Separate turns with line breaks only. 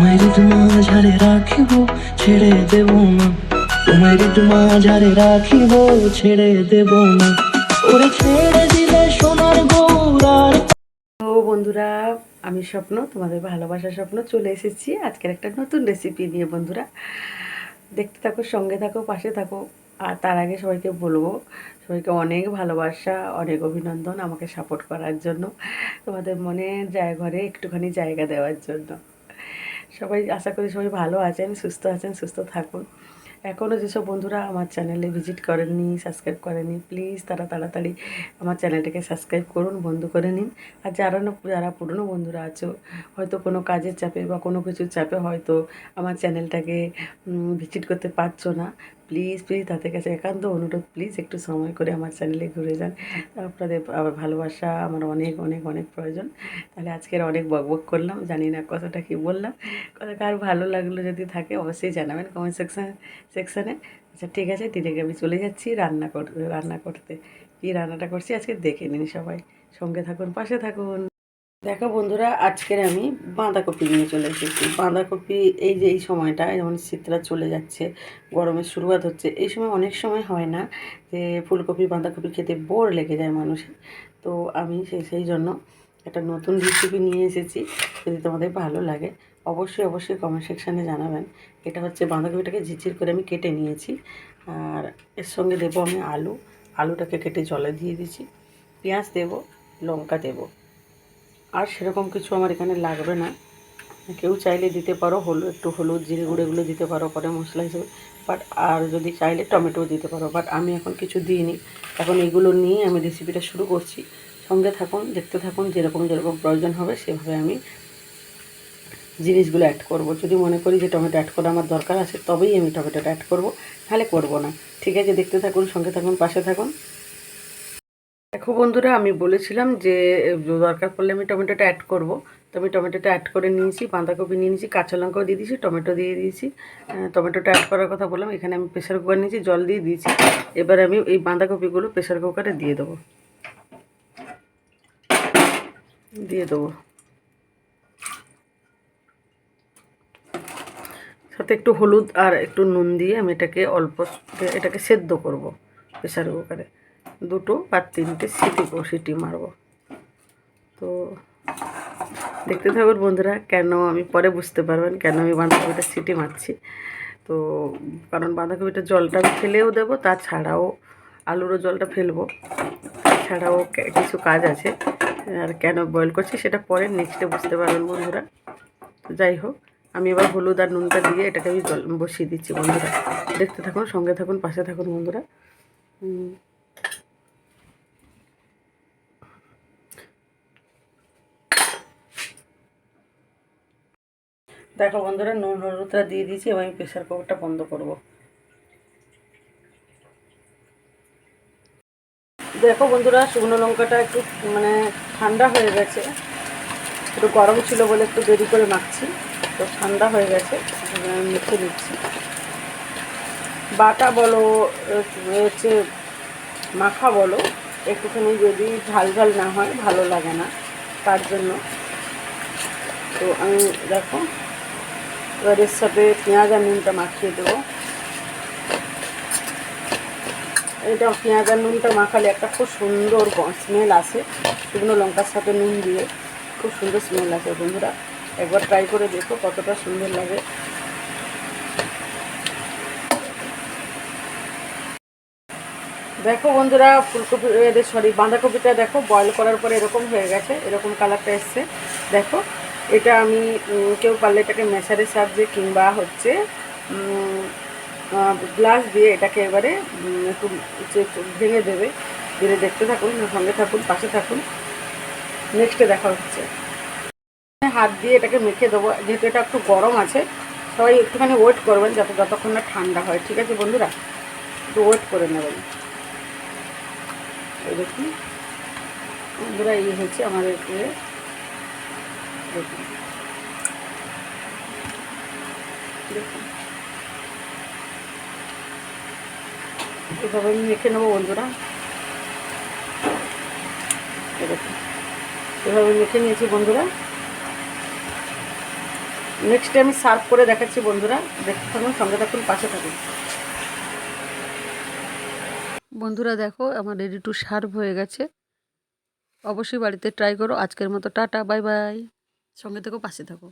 তোমার মাঝারে রাখিব, ছেড়ে দেব না। মাঝারে রাখিব, ছেড়ে দেব না। ওরে ছেড়ে দিলে সোনার গৌরার
বন্ধুরা, আমি স্বপ্ন, তোমাদের ভালোবাসার স্বপ্ন চলে এসেছি। আজকের একটা নতুন রেসিপি নিয়ে বন্ধুরা। দেখতে থাকো, সঙ্গে থাকো, পাশে থাকো। আর তার আগে সবাইকে বলব, সবাইকে অনেক ভালোবাসা, অনেক অভিনন্দন আমাকে সাপোর্ট করার জন্য, তোমাদের মনে, যায় ঘরে একটুখানি জায়গা দেওয়ার জন্য। সবাই আশা করি সবাই ভালো আছেন, সুস্থ আছেন, সুস্থ থাকুন। এখনও যেসব বন্ধুরা আমার চ্যানেলে ভিজিট করেননি, সাবস্ক্রাইব করেনি প্লিজ তারা তাড়াতাড়ি আমার চ্যানেলটাকে সাবস্ক্রাইব করুন, বন্ধ করে নিন। আর যারা না, যারা পুরনো বন্ধুরা আছো, হয়তো কোনো কাজের চাপে বা কোনো কিছুর চাপে হয়তো আমার চ্যানেলটাকে ভিজিট করতে পারছ না। প্লিজ প্লিজ তাদের কাছে একান্ত অনুরোধ প্লিজ একটু সময় করে আমার চ্যানেলে ঘুরে যান। আপনাদের ভালোবাসা আমার অনেক অনেক অনেক প্রয়োজন। তাহলে আজকের অনেক বকবক করলাম, জানি না কথাটা কি বললাম। কথা কার ভালো লাগল যদি থাকে অবশ্যই জানাবেন কমেন্ট সেকশন সেকশানে আচ্ছা ঠিক আছে দিদিকে আমি চলে যাচ্ছি, রান্না করতে রান্না করতে। কী রান্নাটা করছি? আজকে দেখে নিন সবাই। সঙ্গে থাকুন, পাশে থাকুন। দেখো বন্ধুরা, আজকের আমি বাঁধাকপি নিয়ে চলে এসেছি। বাঁধাকপি এই যে এই সময়টা যেমন শীতটা চলে যাচ্ছে, গরমের শুরুয়াত হচ্ছে, এই সময় অনেক সময় হয় না যে ফুলকপি, বাঁধাকপি খেতে বোর লেগে যায় মানুষের। তো আমি সেই সেই জন্য একটা নতুন রেসিপি নিয়ে এসেছি, যদি তোমাদের ভালো লাগে, অবশ্যই অবশ্যই কমেন্ট সেকশানে জানাবেন। এটা হচ্ছে বাঁধাকপিটাকে ঝিরঝির করে আমি কেটে নিয়েছি, আর এর সঙ্গে দেবো আমি আলু। আলুটাকে কেটে জলে দিয়ে দিয়েছি পেঁয়াজ দেবো, লঙ্কা দেবো। আর সেরকম কিছু আমার এখানে লাগবে না। কেউ চাইলে দিতে পারো হলুদ একটু হলুদ, জিরে গুঁড়েগুলো দিতে পারো, পরে মশলা হিসেবে। বাট আর যদি চাইলে টমেটো দিতে পারো। বাট আমি এখন কিছু দিইনি। এখন এগুলো নিয়ে আমি রেসিপিটা শুরু করছি। সঙ্গে থাকুন, দেখতে থাকুন, যেরকম যেরকম প্রয়োজন হবে সেভাবে আমি জিনিসগুলো অ্যাড করব। যদি মনে করি যে টমেটো অ্যাড করা আমার দরকার আছে, তবেই আমি টমেটোটা অ্যাড করব। তাহলে করব না। ঠিক আছে, দেখতে থাকুন, সঙ্গে থাকুন, পাশে থাকুন। দেখো বন্ধুরা, আমি বলেছিলাম যে দরকার পড়লে আমি টমেটোটা অ্যাড করব। তো আমি টমেটোটা অ্যাড করে নিয়েছি, বাঁধাকপি নিয়ে নিয়েছি, কাঁচা লঙ্কাও দিয়ে দিয়েছি, টমেটো দিয়ে দিয়েছি। টমেটোটা অ্যাড করার কথা বললাম, এখানে আমি প্রেশার কুকার নিয়েছি, জল দিয়ে দিয়েছি। এবার আমি এই বাঁধাকপিগুলো প্রেশার কুকারে দিয়ে দেবো। দিয়ে দেবো। সাথে একটু হলুদ আর একটু নুন দিয়ে আমি এটাকে অল্প এটাকে সেদ্ধ করব প্রেশার কুকারে দুটো বা তিনটে সিটি সিটি মারবো। তো দেখতে থাকুন বন্ধুরা, কেন আমি পরে বুঝতে পারবেন কেন আমি বাঁধাকপিটা সিটি মারছি। তো কারণ বাঁধাকপিটা জলটা আমি ফেলেও দেবো, তাছাড়াও আলুরও জলটা ফেলব। তাছাড়াও কিছু কাজ আছে, আর কেন বয়েল করছি সেটা পরে নেক্সটে বুঝতে পারবেন বন্ধুরা। তো যাই হোক, আমি এবার হলুদ আর নুনটা দিয়ে এটাকে আমি জল বসিয়ে দিচ্ছি বন্ধুরা। দেখতে থাকুন, সঙ্গে থাকুন, পাশে থাকুন বন্ধুরা। দেখো বন্ধুরা, নুন হলুদটা দিয়ে দিয়েছি এবং আমি প্রেশার কুকারটা বন্ধ করব। দেখো বন্ধুরা, শুকনো লঙ্কাটা একটু মানে ঠান্ডা হয়ে গেছে। একটু গরম ছিল বলে একটু দেরি করে মাখছি, তো ঠান্ডা হয়ে গেছে মেখে নিচ্ছি। বাটা বলো হচ্ছে মাখা বলো, একটুখানি যদি ঝাল ঝাল না হয়, ভালো লাগে না, তার জন্য। তো আমি দেখো এবার এর সাথে পেঁয়াজ আর নুনটা মাখিয়ে দেবো এটা পেঁয়াজ আর নুনটা মাখালে একটা খুব সুন্দর স্মেল আসে শুকনো লঙ্কার সাথে নুন দিয়ে খুব সুন্দর স্মেল আসে বন্ধুরা একবার ট্রাই করে দেখো কতটা সুন্দর লাগে দেখো বন্ধুরা, ফুলকপি সরি, বাঁধাকপিটা দেখো বয়েল করার পরে এরকম হয়ে গেছে, এরকম কালারটা এসছে। দেখো এটা আমি কেউ পারলে এটাকে মেশারের সাহায্যে কিংবা হচ্ছে গ্লাস দিয়ে এটাকে এবারে একটু ভেঙে দেবে। ধীরে দেখতে থাকুন, সঙ্গে থাকুন, পাশে থাকুন। নেক্সটে দেখা হচ্ছে। হাত দিয়ে এটাকে মেখে দেবো। যেহেতু এটা একটু গরম আছে, সবাই একটুখানি ওয়েট করবেন যাতে যতক্ষণ না ঠান্ডা হয়। ঠিক আছে বন্ধুরা? একটু ওয়েট করে নেবেন। দেখুন। বন্ধুরা, এই হচ্ছে আমাদের এ। এভাবে আমি মেখে নেব বন্ধুরা। দেখুন এভাবে মেখে নিয়েছি বন্ধুরা। নেক্সট আমি সার্ভ করে দেখাচ্ছি বন্ধুরা। দেখতে থাকুন, সঙ্গে থাকুন, পাশে থাকুন। বন্ধুরা দেখো, আমার রেডি টু সার্ভ হয়ে গেছে। অবশ্যই বাড়িতে ট্রাই করো। আজকের মতো টাটা বাই বাই সঙ্গে থেকো পাশে থাকো।